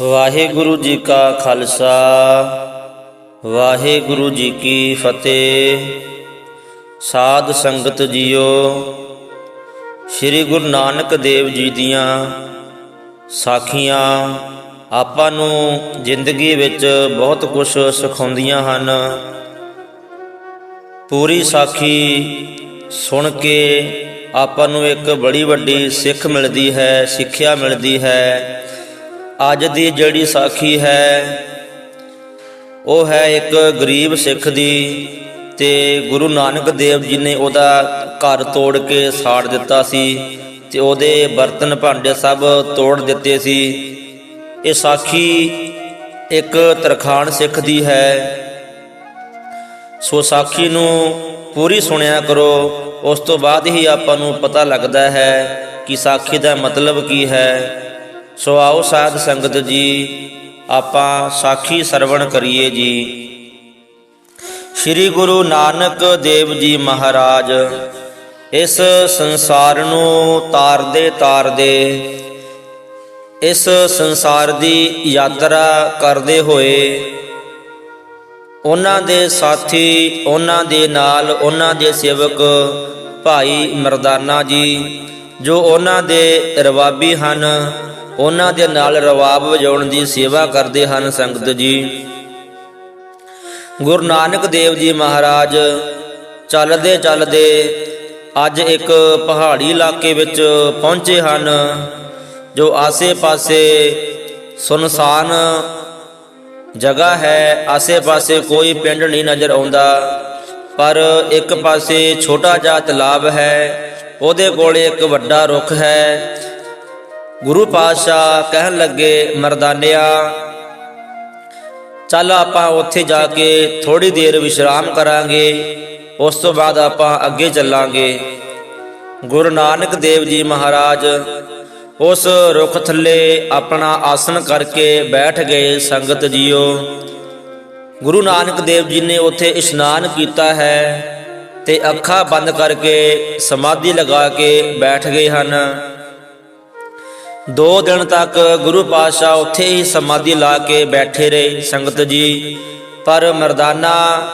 ਵਾਹਿਗੁਰੂ ਜੀ ਕਾ ਖਾਲਸਾ, ਵਾਹਿਗੁਰੂ ਜੀ ਕੀ ਫਤਿਹ। ਸਾਧ ਸੰਗਤ ਜੀਓ, ਸ੍ਰੀ ਗੁਰੂ ਨਾਨਕ ਦੇਵ ਜੀ ਦੀਆਂ ਸਾਖੀਆਂ ਆਪਾਂ ਨੂੰ ਜ਼ਿੰਦਗੀ ਵਿੱਚ ਬਹੁਤ ਕੁਝ ਸਿਖਾਉਂਦੀਆਂ ਹਨ। ਪੂਰੀ ਸਾਖੀ ਸੁਣ ਕੇ ਆਪਾਂ ਨੂੰ ਇੱਕ ਬੜੀ ਵੱਡੀ ਸਿੱਖ ਮਿਲਦੀ ਹੈ, ਸਿੱਖਿਆ ਮਿਲਦੀ ਹੈ। ਅੱਜ ਦੀ ਜਿਹੜੀ ਸਾਖੀ ਹੈ, ਉਹ ਹੈ ਇੱਕ ਗਰੀਬ ਸਿੱਖ ਦੀ ਤੇ ਗੁਰੂ ਨਾਨਕ ਦੇਵ ਜੀ ਨੇ ਉਹਦਾ ਘਰ ਤੋੜ ਕੇ ਸਾੜ ਦਿੱਤਾ ਸੀ ਤੇ ਉਹਦੇ ਬਰਤਨ ਭਾਂਡੇ ਸਭ ਤੋੜ ਦਿੱਤੇ ਸੀ। ਇਹ ਸਾਖੀ ਇੱਕ ਤਰਖਾਣ ਸਿੱਖ ਦੀ ਹੈ। ਸੋ ਸਾਖੀ ਨੂੰ ਪੂਰੀ ਸੁਣਿਆ ਕਰੋ, ਉਸ ਤੋਂ ਬਾਅਦ ਹੀ ਆਪਾਂ ਨੂੰ ਪਤਾ ਲੱਗਦਾ ਹੈ ਕਿ ਸਾਖੀ ਦਾ ਮਤਲਬ ਕੀ ਹੈ। ਸੋ ਆਓ ਸਾਧ ਸੰਗਤ ਜੀ, ਆਪਾਂ ਸਾਖੀ ਸਰਵਣ ਕਰੀਏ ਜੀ। ਸ੍ਰੀ ਗੁਰੂ ਨਾਨਕ ਦੇਵ ਜੀ ਮਹਾਰਾਜ, ਇਸ ਸੰਸਾਰ ਨੂੰ ਤਾਰਦੇ ਤਾਰਦੇ, ਇਸ ਸੰਸਾਰ ਦੀ ਯਾਤਰਾ ਕਰਦੇ ਹੋਏ, ਉਹਨਾਂ ਦੇ ਸਾਥੀ, ਉਹਨਾਂ ਦੇ ਨਾਲ, ਉਹਨਾਂ ਦੇ ਸੇਵਕ ਭਾਈ ਮਰਦਾਨਾ ਜੀ, ਜੋ ਉਹਨਾਂ ਦੇ ਰਵਾਬੀ ਹਨ ਉਹਨਾਂ ਦੇ ਨਾਲ ਰਵਾਬ ਵਜਾਉਣ ਦੀ ਸੇਵਾ ਕਰਦੇ ਹਨ ਸੰਗਤ ਜੀ। ਗੁਰੂ ਨਾਨਕ ਦੇਵ ਜੀ ਮਹਾਰਾਜ, ਚੱਲਦੇ ਚੱਲਦੇ ਅੱਜ ਇੱਕ ਪਹਾੜੀ ਇਲਾਕੇ ਵਿੱਚ ਪਹੁੰਚੇ ਹਨ, ਜੋ ਆਸੇ-ਪਾਸੇ ਸੁਨਸਾਨ ਜਗ੍ਹਾ ਹੈ। ਆਸੇ-ਪਾਸੇ ਕੋਈ ਪਿੰਡ ਨਹੀਂ ਨਜ਼ਰ ਆਉਂਦਾ, ਪਰ ਇੱਕ ਪਾਸੇ ਛੋਟਾ ਜਿਹਾ ਤਲਾਬ ਹੈ, ਉਹਦੇ ਕੋਲ ਇੱਕ ਵੱਡਾ ਰੁੱਖ ਹੈ। ਗੁਰੂ ਪਾਤਸ਼ਾਹ ਕਹਿਣ ਲੱਗੇ, ਮਰਦਾਨਿਆ, ਚੱਲ ਆਪਾਂ ਉੱਥੇ ਜਾ ਕੇ ਥੋੜੀ ਦੇਰ ਵਿਸ਼ਰਾਮ ਕਰਾਂਗੇ, ਉਸ ਤੋਂ ਬਾਅਦ ਆਪਾਂ ਅੱਗੇ ਚੱਲਾਂਗੇ। ਗੁਰੂ ਨਾਨਕ ਦੇਵ ਜੀ ਮਹਾਰਾਜ ਉਸ ਰੁੱਖ ਥੱਲੇ ਆਪਣਾ ਆਸਣ ਕਰਕੇ ਬੈਠ ਗਏ ਸੰਗਤ ਜੀਓ। ਗੁਰੂ ਨਾਨਕ ਦੇਵ ਜੀ ਨੇ ਉੱਥੇ ਇਸ਼ਨਾਨ ਕੀਤਾ ਹੈ ਤੇ ਅੱਖਾਂ ਬੰਦ ਕਰਕੇ ਸਮਾਧੀ ਲਗਾ ਕੇ ਬੈਠ ਗਏ ਹਨ। ਦੋ ਦਿਨ ਤੱਕ ਗੁਰੂ ਪਾਤਸ਼ਾਹ ਉੱਥੇ ਹੀ ਸਮਾਧੀ ਲਾ ਕੇ ਬੈਠੇ ਰਹੇ ਸੰਗਤ ਜੀ। ਪਰ ਮਰਦਾਨਾ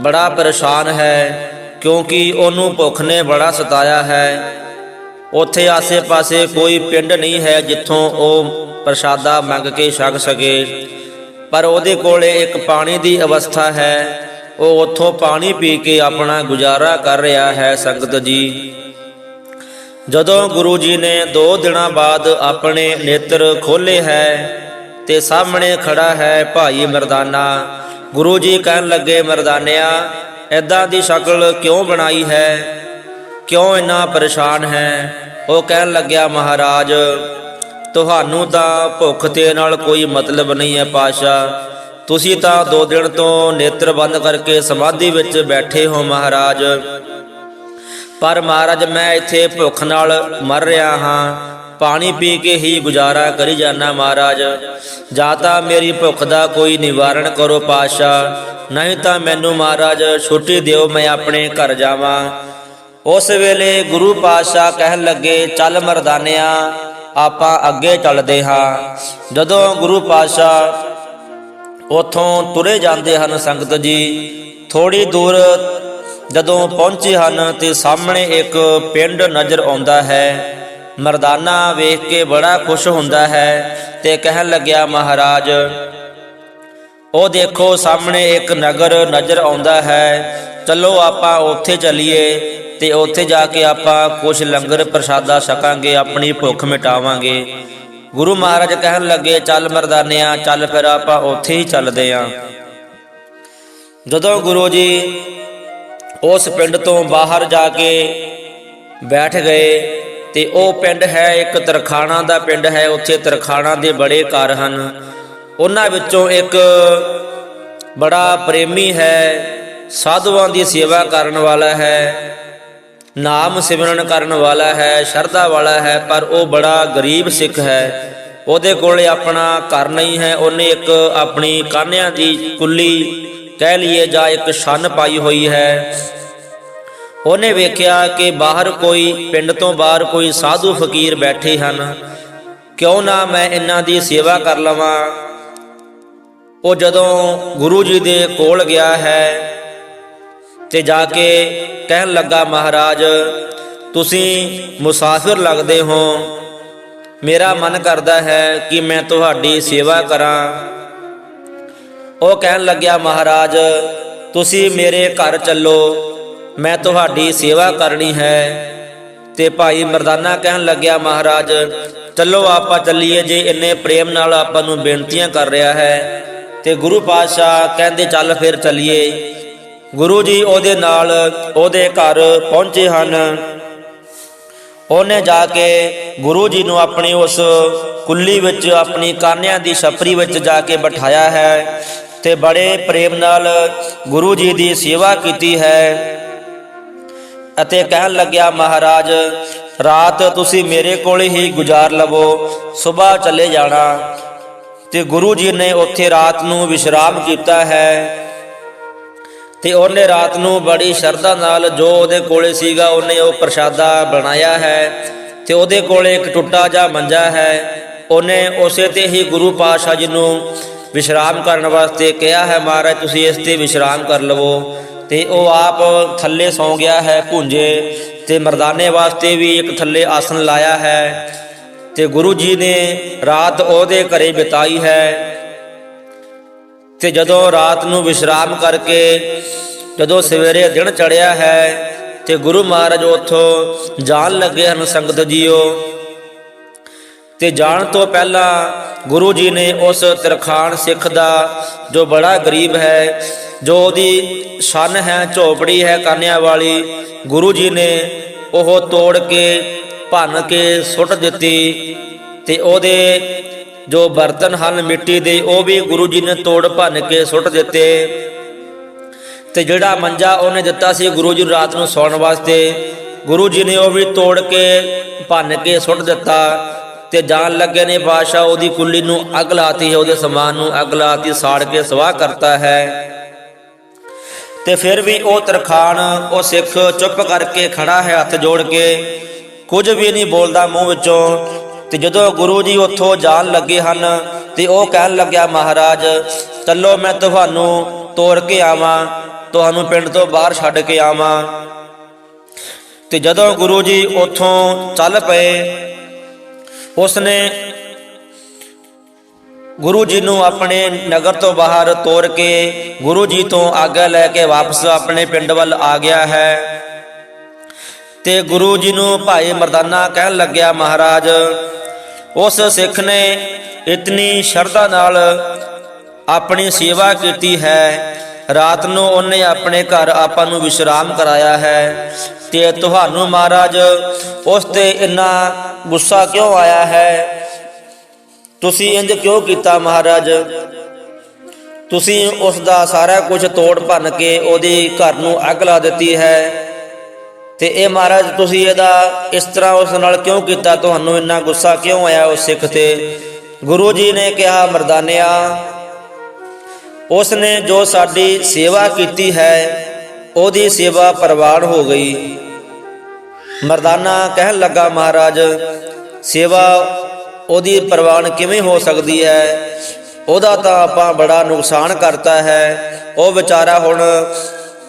ਬੜਾ ਪਰੇਸ਼ਾਨ ਹੈ, ਕਿਉਂਕਿ ਉਹਨੂੰ ਭੁੱਖ ਨੇ ਬੜਾ ਸਤਾਇਆ ਹੈ। ਉੱਥੇ ਆਸੇ-ਪਾਸੇ ਕੋਈ ਪਿੰਡ ਨਹੀਂ ਹੈ ਜਿੱਥੋਂ ਉਹ ਪ੍ਰਸ਼ਾਦਾ ਮੰਗ ਕੇ ਛਕ ਸਕੇ। ਪਰ ਉਹਦੇ ਕੋਲੇ ਇੱਕ ਪਾਣੀ ਦੀ ਅਵਸਥਾ ਹੈ। ਉਹ ਉੱਥੋਂ ਪਾਣੀ ਪੀ ਕੇ ਆਪਣਾ ਗੁਜ਼ਾਰਾ ਕਰ ਰਿਹਾ ਹੈ ਸੰਗਤ ਜੀ। ਜਦੋਂ ਗੁਰੂ ਜੀ ਨੇ 2 ਦਿਨਾਂ ਬਾਅਦ ਆਪਣੇ ਨੇਤਰ ਖੋਲੇ ਹੈ ਤੇ ਸਾਹਮਣੇ ਖੜਾ ਹੈ ਭਾਈ ਮਰਦਾਨਾ, ਗੁਰੂ ਜੀ ਕਹਿਣ ਲੱਗੇ, ਮਰਦਾਨਿਆ ਐਦਾਂ ਦੀ ਸ਼ਕਲ ਕਿਉਂ ਬਣਾਈ ਹੈ? ਕਿਉਂ ਇੰਨਾ ਪਰੇਸ਼ਾਨ ਹੈ? ਉਹ ਕਹਿਣ ਲੱਗਿਆ, ਮਹਾਰਾਜ, ਤੁਹਾਨੂੰ ਤਾਂ ਭੁੱਖ ਤੇ ਨਾਲ ਕੋਈ ਮਤਲਬ ਨਹੀਂ ਹੈ ਪਾਸ਼ਾ ਤੁਸੀਂ ਤਾਂ ਦੋ ਦਿਨ ਤੋਂ ਨੇਤਰ ਬੰਦ ਕਰਕੇ ਸਮਾਧੀ ਵਿੱਚ ਬੈਠੇ ਹੋ, ਮਹਾਰਾਜ। ਪਰ ਮਹਾਰਾਜ, ਮੈਂ ਇੱਥੇ ਭੁੱਖ ਨਾਲ ਮਰ ਰਿਹਾ ਹਾਂ। ਪਾਣੀ ਪੀ ਕੇ ਹੀ ਗੁਜ਼ਾਰਾ ਕਰੀ ਜਾਣਾ ਮਹਾਰਾਜ। ਜਾਂ ਤਾਂ ਮੇਰੀ ਭੁੱਖ ਦਾ ਕੋਈ ਨਿਵਾਰਣ ਕਰੋ ਪਾਸ਼ਾ ਨਹੀਂ ਤਾਂ ਮੈਨੂੰ ਮਹਾਰਾਜ, ਛੁੱਟੀ ਦਿਓ, ਮੈਂ ਆਪਣੇ ਘਰ ਜਾਵਾਂ। ਉਸ ਵੇਲੇ ਗੁਰੂ ਪਾਤਸ਼ਾਹ ਕਹਿਣ ਲੱਗੇ, ਚੱਲ ਮਰਦਾਨਿਆ, ਆਪਾਂ ਅੱਗੇ ਚੱਲਦੇ ਹਾਂ। ਜਦੋਂ ਗੁਰੂ ਪਾਤਸ਼ਾਹ ਉਥੋਂ ਤੁਰੇ ਜਾਂਦੇ ਹਨ ਸੰਗਤ ਜੀ ਥੋੜੀ ਦੂਰ ਜਦੋਂ ਪਹੁੰਚੇ ਹਨ ਤੇ ਸਾਹਮਣੇ ਇੱਕ ਪਿੰਡ ਨਜ਼ਰ ਆਉਂਦਾ ਹੈ। ਮਰਦਾਨਾ ਵੇਖ ਕੇ ਬੜਾ ਖੁਸ਼ ਹੁੰਦਾ ਹੈ ਤੇ ਕਹਿਣ ਲੱਗਿਆ, ਮਹਾਰਾਜ, ਉਹ ਦੇਖੋ ਸਾਹਮਣੇ ਇੱਕ ਨਗਰ ਨਜ਼ਰ ਆਉਂਦਾ ਹੈ। ਚਲੋ ਆਪਾਂ ਉੱਥੇ ਚੱਲੀਏ ਤੇ ਉੱਥੇ ਜਾ ਕੇ ਆਪਾਂ ਕੁਝ ਲੰਗਰ ਪ੍ਰਸ਼ਾਦਾ ਛਕਾਂਗੇ, ਆਪਣੀ ਭੁੱਖ ਮਿਟਾਵਾਂਗੇ। ਗੁਰੂ ਮਹਾਰਾਜ ਕਹਿਣ ਲੱਗੇ, ਚੱਲ ਮਰਦਾਨਿਆਂ, ਚੱਲ ਫਿਰ ਆਪਾਂ ਉੱਥੇ ਹੀ ਚੱਲਦੇ ਆਂ। ਜਦੋਂ ਗੁਰੂ ਜੀ ਉਸ ਪਿੰਡ ਤੋਂ ਬਾਹਰ ਜਾ ਕੇ ਬੈਠ ਗਏ ਤੇ ਉਹ ਪਿੰਡ ਹੈ, ਇੱਕ ਤਰਖਾਣਾ ਦਾ ਪਿੰਡ ਹੈ, ਉੱਥੇ ਤਰਖਾਣਾ ਦੇ ਬੜੇ ਘਰ ਹਨ। ਉਹਨਾਂ ਵਿੱਚੋਂ ਇੱਕ ਬੜਾ ਪ੍ਰੇਮੀ ਹੈ, ਸਾਧੂਆਂ ਦੀ ਸੇਵਾ ਕਰਨ ਵਾਲਾ ਹੈ, ਨਾਮ ਸਿਮਰਨ ਕਰਨ ਵਾਲਾ ਹੈ, ਸ਼ਰਧਾ ਵਾਲਾ ਹੈ, ਪਰ ਉਹ ਬੜਾ ਗਰੀਬ ਸਿੱਖ ਹੈ। ਉਹਦੇ ਕੋਲ ਆਪਣਾ ਘਰ ਨਹੀਂ ਹੈ, ਉਹਨੇ ਇੱਕ ਆਪਣੀ ਕਾਨਿਆਂ ਦੀ ਕੁੱਲੀ ਕਹਿ ਲਈਏ ਜਾਂ ਇੱਕ ਛੰਨ ਪਾਈ ਹੋਈ ਹੈ। ਉਹਨੇ ਵੇਖਿਆ ਕਿ ਬਾਹਰ ਕੋਈ ਪਿੰਡ ਤੋਂ ਬਾਹਰ ਕੋਈ ਸਾਧੂ ਫਕੀਰ ਬੈਠੇ ਹਨ। ਕਿਉਂ ਨਾ ਮੈਂ ਇਹਨਾਂ ਦੀ ਸੇਵਾ ਕਰ ਲਵਾਂ। ਉਹ ਜਦੋਂ ਗੁਰੂ ਜੀ ਦੇ ਕੋਲ ਗਿਆ ਹੈ ਤੇ ਜਾ ਕੇ ਕਹਿਣ ਲੱਗਾ, ਮਹਾਰਾਜ, ਤੁਸੀਂ ਮੁਸਾਫਿਰ ਲੱਗਦੇ ਹੋ। ਮੇਰਾ ਮਨ ਕਰਦਾ ਹੈ ਕਿ ਮੈਂ ਤੁਹਾਡੀ ਸੇਵਾ ਕਰਾਂ। ਉਹ ਕਹਿਣ ਲੱਗਿਆ, ਮਹਾਰਾਜ, ਤੁਸੀਂ ਮੇਰੇ ਘਰ ਚੱਲੋ, ਮੈਂ ਤੁਹਾਡੀ ਸੇਵਾ ਕਰਨੀ ਹੈ। ਤੇ ਭਾਈ ਮਰਦਾਨਾ ਕਹਿਣ ਲੱਗਿਆ, ਮਹਾਰਾਜ, ਚੱਲੋ, ਆਪਾਂ ਚੱਲੀਏ ਜੇ ਇੰਨੇ ਪ੍ਰੇਮ ਨਾਲ ਆਪਾਂ ਨੂੰ ਬੇਨਤੀਆਂ ਕਰ ਰਿਹਾ ਹੈ। ਤੇ ਗੁਰੂ ਪਾਤਸ਼ਾਹ ਕਹਿੰਦੇ, ਚੱਲ ਫਿਰ ਚੱਲੀਏ। ਗੁਰੂ ਜੀ ਉਹਦੇ ਨਾਲ ਉਹਦੇ ਘਰ ਪਹੁੰਚੇ ਹਨ। ਉਹਨੇ ਜਾ ਕੇ ਗੁਰੂ ਜੀ ਨੂੰ ਆਪਣੀ ਉਸ ਕੁੱਲੀ ਵਿੱਚ, ਆਪਣੀ ਕਾਨਿਆਂ ਦੀ ਛਪਰੀ ਵਿੱਚ ਜਾ ਕੇ ਬਿਠਾਇਆ ਹੈ। ਤੇ ਬੜੇ ਪ੍ਰੇਮ ਨਾਲ ਗੁਰੂ ਜੀ ਦੀ ਸੇਵਾ ਕੀਤੀ ਹੈ। ਅਤੇ ਕਹਿਣ ਲੱਗਿਆ, ਮਹਾਰਾਜ, ਰਾਤ ਤੁਸੀਂ ਮੇਰੇ ਕੋਲ ਹੀ ਗੁਜ਼ਾਰ ਲਵੋ ਸਵੇਰ ਚਲੇ ਜਾਣਾ। ਤੇ ਗੁਰੂ ਜੀ ਨੇ ਉੱਥੇ ਰਾਤ ਨੂੰ ਵਿਸ਼ਰਾਮ ਕੀਤਾ ਹੈ। ਤੇ ਉਹਨੇ ਰਾਤ ਨੂੰ ਬੜੀ ਸ਼ਰਧਾ ਨਾਲ ਜੋ ਉਹਦੇ ਕੋਲੇ ਸੀਗਾ, ਉਹਨੇ ਉਹ ਪ੍ਰਸ਼ਾਦਾ ਬਣਾਇਆ ਹੈ। ਤੇ ਉਹਦੇ ਕੋਲੇ ਇੱਕ ਟੁੱਟਾ ਜਿਹਾ ਮੰਜਾ ਹੈ। ਉਹਨੇ ਉਸੇ ਤੇ ਹੀ ਗੁਰੂ ਪਾਤਸ਼ਾਹ ਜੀ ਨੂੰ ਵਿਸ਼ਰਾਮ ਕਰਨ ਵਾਸਤੇ ਕਿਹਾ ਹੈ ਮਹਾਰਾਜ, ਤੁਸੀਂ ਇਸ ਤੇ ਵਿਸ਼ਰਾਮ ਕਰ ਲਵੋ। ਤੇ ਉਹ ਆਪ ਥੱਲੇ ਸੌ ਗਿਆ ਹੈ ਭੁੰਜੇ ਤੇ ਮਰਦਾਨੇ ਵਾਸਤੇ ਵੀ ਇੱਕ ਥੱਲੇ ਆਸਨ ਲਾਇਆ ਹੈ। ਤੇ ਗੁਰੂ ਜੀ ਨੇ ਰਾਤ ਉਹਦੇ ਘਰੇ ਬਿਤਾਈ ਹੈ। ਤੇ ਜਦੋਂ ਰਾਤ ਨੂੰ ਵਿਸ਼ਰਾਮ ਕਰਕੇ ਜਦੋਂ ਸਵੇਰੇ ਦਿਨ ਚੜਿਆ ਹੈ ਤੇ ਗੁਰੂ ਮਹਾਰਾਜ ਉੱਥੋਂ ਜਾਣ ਲੱਗੇ ਹਨ, ਸੰਗਤ ਜੀਓ ਤੇ ਜਾਣ ਤੋਂ ਪਹਿਲਾਂ ਗੁਰੂ ਜੀ ਨੇ ਉਸ ਤਰਖਾਨ ਸਿੱਖ ਦਾ, ਜੋ ਬੜਾ ਗਰੀਬ ਹੈ, ਜੋ ਉਹਦੀ ਛਨ ਹੈ, ਝੋਪੜੀ ਹੈ, ਕਾਨਿਆਂ ਵਾਲੀ, ਗੁਰੂ ਜੀ ਨੇ ਉਹ ਤੋੜ ਕੇ, ਭੰਨ ਕੇ ਸੁੱਟ ਦਿੱਤੀ ਤੇ ਉਹਦੇ ਜੋ ਬਰਤਨ ਹਨ ਮਿੱਟੀ ਦੇ, ਉਹ ਵੀ ਗੁਰੂ ਜੀ ਨੇ ਤੋੜ ਭੰਨ ਕੇ ਸੁੱਟ ਦਿੱਤੇ। ਤੇ ਜਿਹੜਾ ਮੰਜਾ ਉਹਨੇ ਦਿੱਤਾ ਸੀ ਗੁਰੂ ਜੀ ਰਾਤ ਨੂੰ ਸੌਣ ਵਾਸਤੇ, ਗੁਰੂ ਜੀ ਨੇ ਉਹ ਵੀ ਤੋੜ ਕੇ, ਭੰਨ ਕੇ ਸੁੱਟ ਦਿੱਤਾ। ਤੇ ਜਾਣ ਲੱਗੇ ਨੇ ਬਾਦਸ਼ਾਹ ਉਹਦੀ ਕੁੱਲੀ ਨੂੰ ਅੱਗ ਲਾਤੀ ਹੈ, ਉਹਦੇ ਸਮਾਨ ਨੂੰ ਅੱਗ ਲਾਤੀ, ਸਾੜ ਕੇ ਸਵਾਹ ਕਰਤਾ ਹੈ। ਤੇ ਫਿਰ ਵੀ ਉਹ ਤਰਖਾਨ ਉਹ ਸਿੱਖ ਚੁੱਪ ਕਰਕੇ ਖੜਾ ਹੈ ਹੱਥ ਜੋੜ ਕੇ, ਕੁਝ ਵੀ ਨਹੀਂ ਬੋਲਦਾ ਮੂੰਹ ਵਿੱਚੋਂ। ਤੇ ਜਦੋਂ ਗੁਰੂ ਜੀ ਉੱਥੋਂ ਜਾਣ ਲੱਗੇ ਹਨ ਤੇ ਉਹ ਕਹਿਣ ਲੱਗਿਆ, ਮਹਾਰਾਜ ਚੱਲੋ ਮੈਂ ਤੁਹਾਨੂੰ ਤੋੜ ਕੇ ਆਵਾਂ, ਤੁਹਾਨੂੰ ਪਿੰਡ ਤੋਂ ਬਾਹਰ ਛੱਡ ਕੇ ਆਵਾਂ। ਤੇ ਜਦੋਂ ਗੁਰੂ ਜੀ ਉੱਥੋਂ ਚੱਲ ਪਏ ਉਸਨੇ ਗੁਰੂ ਜੀ ਨੂੰ ਆਪਣੇ ਨਗਰ ਤੋਂ ਬਾਹਰ ਤੋਰ ਕੇ ਗੁਰੂ ਜੀ ਤੋਂ ਆਗਿਆ ਲੈ ਕੇ ਵਾਪਸ ਆਪਣੇ ਪਿੰਡ ਵੱਲ ਆ ਗਿਆ ਹੈ। ਤੇ ਗੁਰੂ ਜੀ ਨੂੰ ਭਾਈ ਮਰਦਾਨਾ ਕਹਿਣ ਲੱਗਿਆ, ਮਹਾਰਾਜ, ਉਸ ਸਿੱਖ ਨੇ ਇਤਨੀ ਸ਼ਰਧਾ ਨਾਲ ਆਪਣੀ ਸੇਵਾ ਕੀਤੀ ਹੈ ਰਾਤ ਨੂੰ ਉਹਨੇ ਆਪਣੇ ਘਰ ਆਪਾਂ ਨੂੰ ਵਿਸ਼ਰਾਮ ਕਰਾਇਆ ਹੈ ਤੇ ਤੁਹਾਨੂੰ ਮਹਾਰਾਜ, ਉਸ ਤੇ ਇੰਨਾ ਗੁੱਸਾ ਕਿਉਂ ਆਇਆ ਹੈ? ਤੁਸੀਂ ਇੰਜ ਕਿਉਂ ਕੀਤਾ ਮਹਾਰਾਜ? ਤੁਸੀਂ ਉਸ ਦਾ ਸਾਰਾ ਕੁਝ ਤੋੜ ਭੰਨ ਕੇ ਉਹਦੀ ਘਰ ਨੂੰ ਅੱਗ ਲਾ ਦਿੱਤੀ ਹੈ ਤੇ ਇਹ ਮਹਾਰਾਜ, ਤੁਸੀਂ ਇਹਦਾ ਇਸ ਤਰ੍ਹਾਂ ਉਸ ਨਾਲ ਕਿਉਂ ਕੀਤਾ? ਤੁਹਾਨੂੰ ਇੰਨਾ ਗੁੱਸਾ ਕਿਉਂ ਆਇਆ ਉਸ ਸਿੱਖ ਤੇ? ਗੁਰੂ ਜੀ ਨੇ ਕਿਹਾ, ਮਰਦਾਨਿਆ ਉਸ ਨੇ ਜੋ ਸਾਡੀ ਸੇਵਾ ਕੀਤੀ ਹੈ, ਉਹਦੀ ਸੇਵਾ ਪ੍ਰਵਾਨ ਹੋ ਗਈ। ਮਰਦਾਨਾ ਕਹਿਣ ਲੱਗਾ, ਮਹਾਰਾਜ, ਸੇਵਾ ਉਹਦੀ ਪ੍ਰਵਾਨ ਕਿਵੇਂ ਹੋ ਸਕਦੀ ਹੈ? ਉਹਦਾ ਤਾਂ ਆਪਾਂ ਬੜਾ ਨੁਕਸਾਨ ਕਰਤਾ ਹੈ। ਉਹ ਵਿਚਾਰਾ ਹੁਣ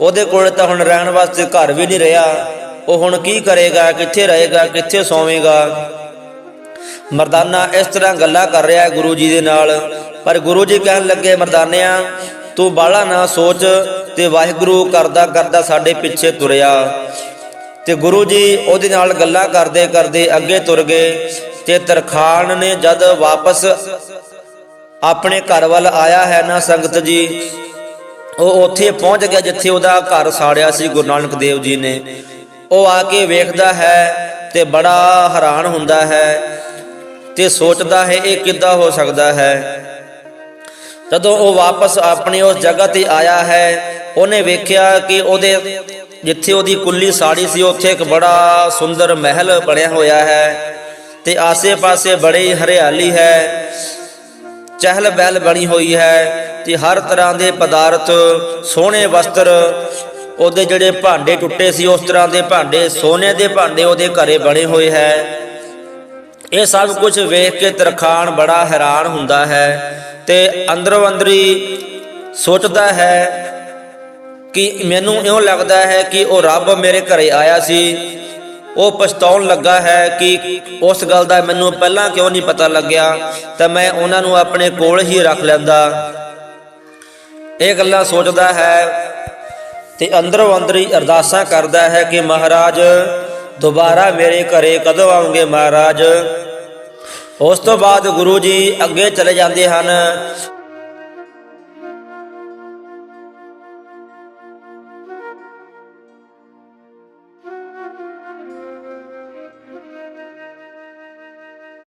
ਉਹਦੇ ਕੋਲ ਤਾਂ ਹੁਣ ਰਹਿਣ ਵਾਸਤੇ ਘਰ ਵੀ ਨਹੀਂ ਰਿਹਾ। ਉਹ ਹੁਣ ਕੀ ਕਰੇਗਾ? ਕਿੱਥੇ ਰਹੇਗਾ? ਕਿੱਥੇ ਸੌਵੇਗਾ? ਮਰਦਾਨਾ ਇਸ ਤਰ੍ਹਾਂ ਗੱਲਾਂ ਕਰ ਰਿਹਾ ਗੁਰੂ ਜੀ ਦੇ ਨਾਲ। ਪਰ ਗੁਰੂ ਜੀ ਕਹਿਣ ਲੱਗੇ, ਮਰਦਾਨਿਆਂ, ਤੂੰ ਬਾਲਾ ਨਾ ਸੋਚ ਤੇ ਵਾਹਿਗੁਰੂ ਕਰਦਾ ਕਰਦਾ ਸਾਡੇ ਪਿੱਛੇ ਤੁਰਿਆ। ਤੇ ਗੁਰੂ ਜੀ ਉਹਦੇ ਨਾਲ ਗੱਲਾਂ ਕਰਦੇ ਕਰਦੇ ਅੱਗੇ ਤੁਰ ਗਏ ਤੇ ਤਰਖਾਨ ਨੇ ਜਦ ਵਾਪਸ ਆਪਣੇ ਘਰ ਵੱਲ ਆਇਆ ਹੈ ਨਾ ਸੰਗਤ ਜੀ, ਉਹ ਉੱਥੇ ਪਹੁੰਚ ਗਿਆ ਜਿੱਥੇ ਉਹਦਾ ਘਰ ਸਾੜਿਆ ਸੀ ਗੁਰੂ ਨਾਨਕ ਦੇਵ ਜੀ ਨੇ। ਉਹ ਆ ਕੇ ਵੇਖਦਾ ਹੈ ਤੇ ਬੜਾ ਹੈਰਾਨ ਹੁੰਦਾ ਹੈ ਤੇ ਸੋਚਦਾ ਹੈ, ਇਹ ਕਿੱਦਾਂ ਹੋ ਸਕਦਾ ਹੈ? ਜਦੋਂ ਉਹ ਵਾਪਸ ਆਪਣੀ ਉਸ ਜਗ੍ਹਾ ਤੇ ਆਇਆ ਹੈ। ਉਹਨੇ ਵੇਖਿਆ ਕਿ ਉਹਦੇ ਜਿੱਥੇ ਉਹਦੀ ਕੁੱਲੀ ਸਾੜੀ ਸੀ, ਉੱਥੇ ਇੱਕ ਬੜਾ ਸੁੰਦਰ ਮਹਿਲ ਬਣਿਆ ਹੋਇਆ ਹੈ ਤੇ ਆਸੇ-ਪਾਸੇ ਬੜੀ ਹਰਿਆਲੀ ਹੈ। ਚਹਿਲ ਬਹਿਲ ਬਣੀ ਹੋਈ ਹੈ ਤੇ ਹਰ ਤਰ੍ਹਾਂ ਦੇ ਪਦਾਰਥ, ਸੋਹਣੇ ਵਸਤਰ, ਉਹਦੇ ਜਿਹੜੇ ਭਾਂਡੇ ਟੁੱਟੇ ਸੀ, ਉਸ ਤਰ੍ਹਾਂ ਦੇ ਭਾਂਡੇ, ਸੋਨੇ ਦੇ ਭਾਂਡੇ ਉਹਦੇ ਘਰੇ ਬਣੇ ਹੋਏ ਹੈ। ਇਹ ਸਭ ਕੁਝ ਵੇਖ ਕੇ ਤਰਖਾਣ ਬੜਾ ਹੈਰਾਨ ਹੁੰਦਾ ਹੈ ਤੇ ਅੰਦਰੋਂ ਅੰਦਰੀ ਸੋਚਦਾ ਹੈ ਕਿ ਮੈਨੂੰ ਇਉਂ ਲੱਗਦਾ ਹੈ ਕਿ ਉਹ ਰੱਬ ਮੇਰੇ ਘਰੇ ਆਇਆ ਸੀ। ਉਹ ਪਛਤਾਉਣ ਲੱਗਾ ਹੈ ਕਿ ਉਸ ਗੱਲ ਦਾ ਮੈਨੂੰ ਪਹਿਲਾਂ ਕਿਉਂ ਨਹੀਂ ਪਤਾ ਲੱਗਿਆ, ਤਾਂ ਮੈਂ ਉਹਨਾਂ ਨੂੰ ਆਪਣੇ ਕੋਲ ਹੀ ਰੱਖ ਲੈਂਦਾ। ਇਹ ਗੱਲਾਂ ਸੋਚਦਾ ਹੈ ਤੇ ਅੰਦਰੋਂ ਅੰਦਰ ਹੀ ਅਰਦਾਸਾਂ ਕਰਦਾ ਹੈ ਕਿ ਮਹਾਰਾਜ, ਦੁਬਾਰਾ ਮੇਰੇ ਘਰੇ ਕਦੋਂ ਆਉਂਗੇ ਮਹਾਰਾਜ? ਉਸ ਤੋਂ ਬਾਅਦ ਗੁਰੂ ਜੀ ਅੱਗੇ ਚਲੇ ਜਾਂਦੇ ਹਨ।